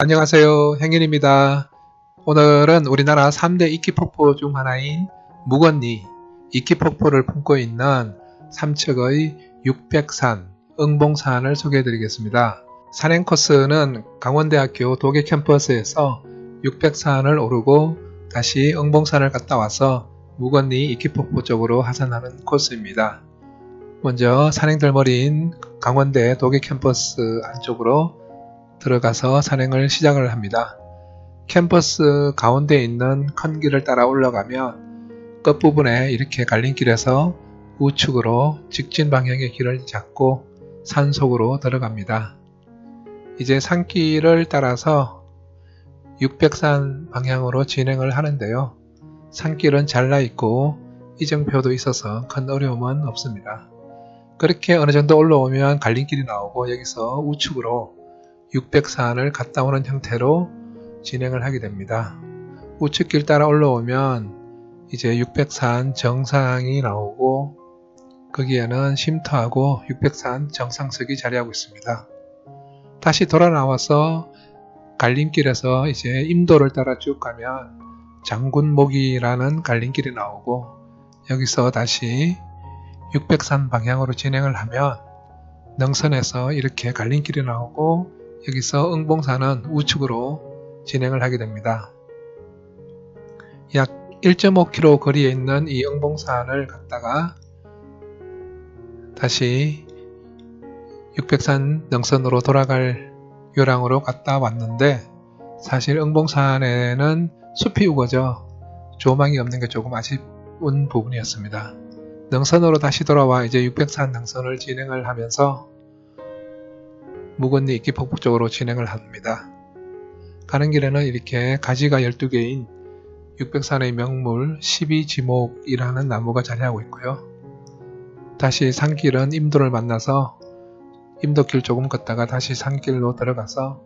안녕하세요. 행인입니다. 오늘은 우리나라 3대 이끼폭포 중 하나인 무건리 이끼폭포를 품고 있는 삼척의 육백산, 응봉산을 소개해 드리겠습니다. 산행 코스는 강원대학교 도계 캠퍼스에서 육백산을 오르고 다시 응봉산을 갔다 와서 무건리 이끼폭포 쪽으로 하산하는 코스입니다. 먼저 산행들머리인 강원대 도계 캠퍼스 안쪽으로 들어가서 산행을 시작을 합니다. 캠퍼스 가운데 있는 큰 길을 따라 올라가면 끝부분에 이렇게 갈림길에서 우측으로 직진 방향의 길을 잡고 산 속으로 들어갑니다. 이제 산길을 따라서 육백산 방향으로 진행을 하는데요. 산길은 잘라 있고 이정표도 있어서 큰 어려움은 없습니다. 그렇게 어느 정도 올라오면 갈림길이 나오고 여기서 우측으로 육백산을 갔다 오는 형태로 진행을 하게 됩니다. 우측길 따라 올라오면 이제 육백산 정상이 나오고 거기에는 쉼터하고 육백산 정상석이 자리하고 있습니다. 다시 돌아 나와서 갈림길에서 이제 임도를 따라 쭉 가면 장군목이라는 갈림길이 나오고 여기서 다시 육백산 방향으로 진행을 하면 능선에서 이렇게 갈림길이 나오고 여기서 응봉산은 우측으로 진행을 하게 됩니다. 약 1.5km 거리에 있는 이 응봉산을 갔다가 다시 육백산 능선으로 돌아갈 요량으로 갔다 왔는데 사실 응봉산에는 숲이 우거져 조망이 없는 게 조금 아쉬운 부분이었습니다. 능선으로 다시 돌아와 이제 육백산 능선을 진행을 하면서 묵은리 폭포 쪽으로 진행을 합니다. 가는 길에는 이렇게 가지가 12개인 육백산의 명물 12지목이라는 나무가 자리하고 있고요. 다시 산길은 임도를 만나서 임도길 조금 걷다가 다시 산길로 들어가서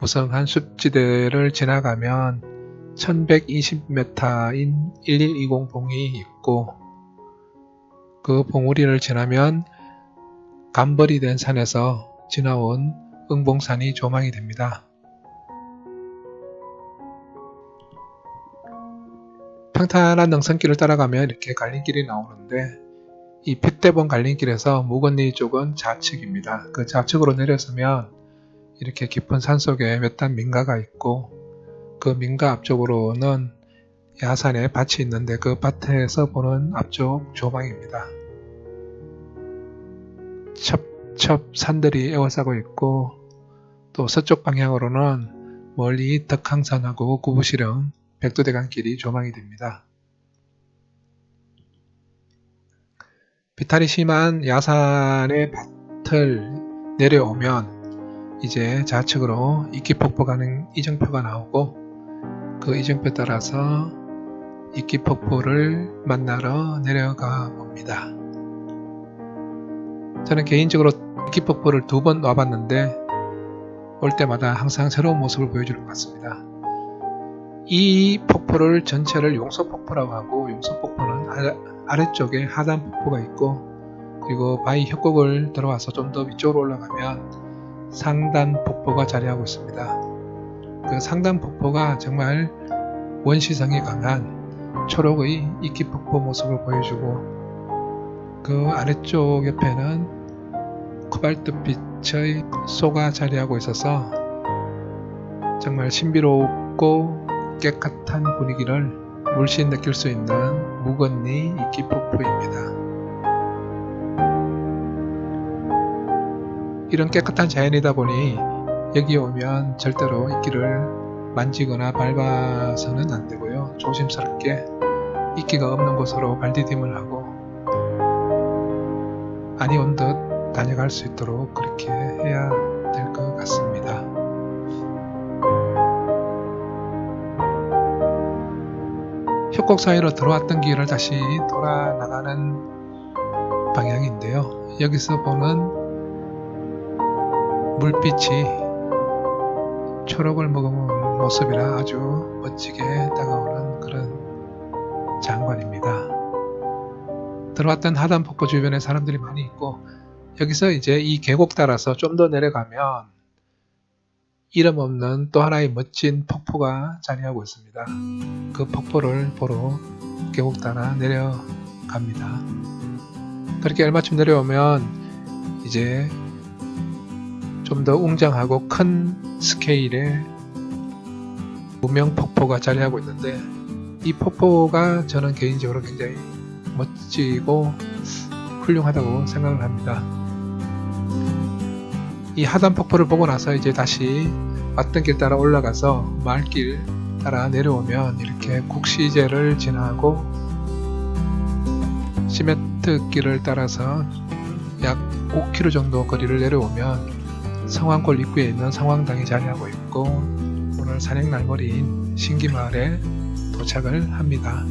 무성한 숲지대를 지나가면 1120m인 1120 봉이 있고 그 봉우리를 지나면 감벌이 된 산에서 지나온 응봉산이 조망이 됩니다. 평탄한 능선길을 따라가면 이렇게 갈림길이 나오는데 이 핏대본 갈림길에서 무건리 쪽은 좌측입니다. 그 좌측으로 내려서면 이렇게 깊은 산 속에 몇 단 민가가 있고 그 민가 앞쪽으로는 야산에 밭이 있는데 그 밭에서 보는 앞쪽 조망입니다. 첩 첩 산들이 에워싸고 있고 또 서쪽 방향으로는 멀리 덕항산하고 구부시령 백두대간길이 조망이 됩니다. 비탈이 심한 야산의 밭을 내려오면 이제 좌측으로 이끼폭포 가는 이정표가 나오고 그 이정표 따라서 이끼폭포를 만나러 내려가 봅니다. 저는 개인적으로 이끼폭포를 두 번 와봤는데 올 때마다 항상 새로운 모습을 보여주는 것 같습니다. 이 폭포를 전체를 용서폭포라고 하고 용서폭포는 아래쪽에 하단 폭포가 있고 그리고 바위 협곡을 들어와서 좀 더 위쪽으로 올라가면 상단 폭포가 자리하고 있습니다. 그 상단 폭포가 정말 원시성이 강한 초록의 이끼 폭포 모습을 보여주고 그 아래쪽 옆에는 코발트빛의 쏘가 자리하고 있어서 정말 신비롭고 깨끗한 분위기를 물씬 느낄 수 있는 무건리 이끼 폭포입니다. 이런 깨끗한 자연이다 보니 여기 오면 절대로 이끼를 만지거나 밟아서는 안 되고요. 조심스럽게 이끼가 없는 곳으로 발디딤을 하고 안이 온듯 다녀갈 수 있도록 그렇게 해야 될 것 같습니다. 협곡 사이로 들어왔던 길을 다시 돌아 나가는 방향인데요. 여기서 보는 물빛이 초록을 머금은 모습이라 아주 멋지게 다가오는 그런 장관입니다. 들어왔던 하단 폭포 주변에 사람들이 많이 있고 여기서 이제 이 계곡 따라서 좀 더 내려가면 이름 없는 또 하나의 멋진 폭포가 자리하고 있습니다. 그 폭포를 보러 계곡 따라 내려갑니다. 그렇게 얼마쯤 내려오면 이제 좀 더 웅장하고 큰 스케일의 무명 폭포가 자리하고 있는데 이 폭포가 저는 개인적으로 굉장히 멋지고 훌륭하다고 생각을 합니다. 이 하단 폭포를 보고 나서 이제 다시 왔던 길 따라 올라가서 마을길 따라 내려오면 이렇게 국시제를 지나고 시멘트 길을 따라서 약 5km 정도 거리를 내려오면 성황골 입구에 있는 성황당이 자리하고 있고 오늘 산행 날머리인 신기마을에 도착을 합니다.